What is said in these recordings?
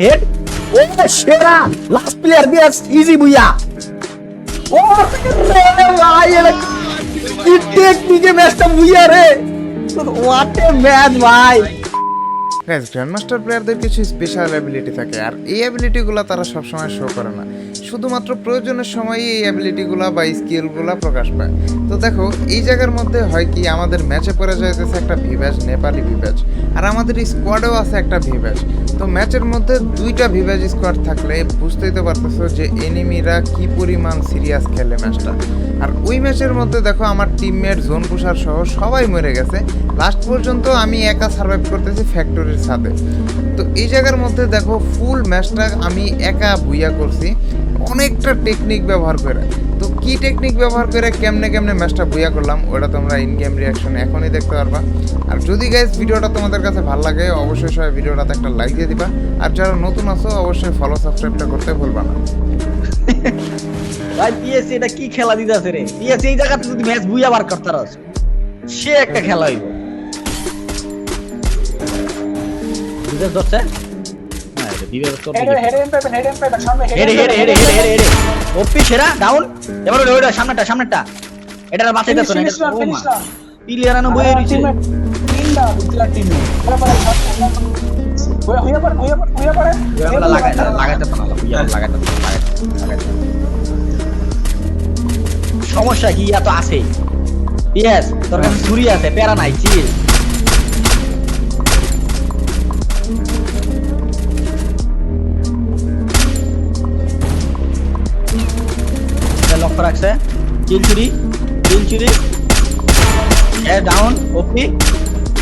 Head ও, সেরা! Last player বিয়াস ইজি বুইয়া। ও, ভাই কি টেকনিকে ম্যাচটা বুইয়া রে। হোয়াট এ ম্যাচ ভাই। গাইজ গ্র্যান্ডমাস্টার প্লেয়ারদের কিছু স্পেশাল অ্যাবিলিটি থাকে, আর এই অ্যাবিলিটিগুলো তারা সবসময় শো করে না। শুধুমাত্র প্রয়োজনের সময়ই এই অ্যাবিলিটিগুলো বা স্কিলগুলো প্রকাশ পায়। তো দেখো, এই জায়গার মধ্যে হয় কি, আমাদের ম্যাচে পড়ে যাইতেছে একটা ভিভ্যাজ নেপালি ভিভ্যাজ আর আমাদের স্কোয়াডেও আছে একটা ভিভ্যাজ তো ম্যাচের মধ্যে দুইটা ভিভ্যাজ স্কোয়াড থাকলে বুঝতেই তো পারতেছো যে এনিমিরা কি পরিমাণ সিরিয়াস খেলে ম্যাচটা। আর ওই ম্যাচের মধ্যে দেখো আমার টিমমেট জোন পুষার সহ সবাই মরে গেছে। লাস্ট পর্যন্ত আমি একা সার্ভাইভ করতেছি ফ্যাক্টরির সাথে তো এই জায়গার মধ্যে দেখো ফুল ম্যাচটা আমি একা বুইয়া করছি। অনেকটা টেকনিক ব্যবহার করে। তো কি টেকনিক ব্যবহার করে কেমনে কেমনে ম্যাচটা বুইয়া করলাম, ওটা তোমরা ইন গেম রিয়াকশন এখনই দেখতে পারবা। আর যদি গাইজ ভিডিওটা তোমাদের কাছে ভালো লাগে, অবশ্যই সবাই ভিডিওটাতে একটা লাইক দিয়ে দিবা। আর যারা নতুন আছো, অবশ্যই ফলো সাবস্ক্রাইবটা করতে ভুলবা না। ভাই পিএসসি এটা কি খেলা দিতেছে রে? পিএসসি এই জায়গাতে যদি ম্যাচ বুইয়া বার করতে রস সে একটা খেলা হইব। বিদেশ ধরছে এটা বিদেশ তো হেডে হেডে হেডে হেডে হেডে হেডে হেডে হেডে হেডে ওপি সেরা ডাউন এবার ওইটা সামনেটা সামনেটা এটা বাঁচাইতে তো না ফিনিশ না ফিনিশ পিলিয়ার আনো বইয়ে রইছে তিনটা বুঝলা টিম পড়ে হয়ে পড়ে হয়ে পড়ে হয়ে পড়ে লাগাই লাগাইতে তো না লাগাইতে লাগাইতে তো না, লাগাইতে তো না। সমস্যা কি এত আছে ইয়েস তোর কাছে ছুরি আছে প্যারা নাই চিল লক্ষ্য রাখছে চিল চুরি চিল চুরি। এ ডাউন ওপি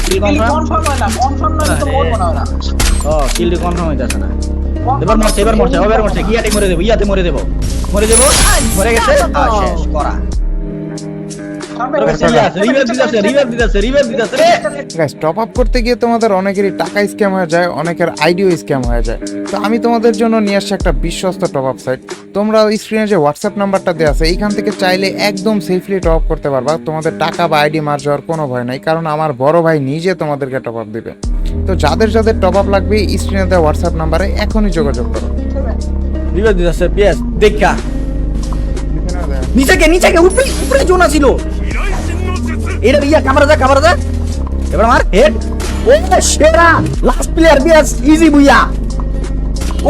কিল কনফার্ম হয় না কনফার্ম না তো হয় ও কিল কনফার্ম হইতাছে না। এবার মরছে এবার মরছে এবার মরছে। গিয়াতে মরে দেবো ইয়াতে মরে দেবো। মরে দেবো মরে গেছে? শেষ করা। টপ আপ করতে গিয়ে তোমাদের অনেকেরই টাকা স্ক্যাম হয়ে যায় অনেকের আইডিও স্ক্যাম হয়ে যায়। তো আমি তোমাদের জন্য নিয়ে আসছি একটা বিশ্বস্ত টপ আপ সাইট তোমরা স্ক্রিনে যে হোয়াটসঅ্যাপ নাম্বারটা দেওয়া আছে এইখান থেকে চাইলে একদম সেফলি টপ আপ করতে পারবা। তোমাদের টাকা বা আইডি মার যাওয়ার কোনো ভয় নাই কারণ আমার বড় ভাই নিজে তোমাদেরকে টপ আপ দিবে। তো যাদের যাদের টপ আপ লাগবে স্ক্রিনে দেওয়া হোয়াটসঅ্যাপ নাম্বারে এখনই যোগাযোগ করো। দেখা। নিচে কে নিচে কে উপরে উপরে জোনা ছিল। এটা ইয়া ক্যামেরা দা ক্যামেরা দা। এবার আমার হেড ও, সেরা। লাস্ট প্লেয়ার বিয়াস ইজি বুইয়া।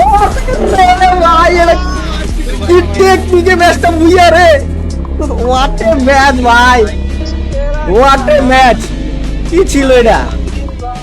ও ভাই এটা কি টেকনিকে ম্যাচটা বুইয়া রে। হোয়াট এ ম্যাচ ভাই। হোয়াট এ ম্যাচ কি ছিল এটা?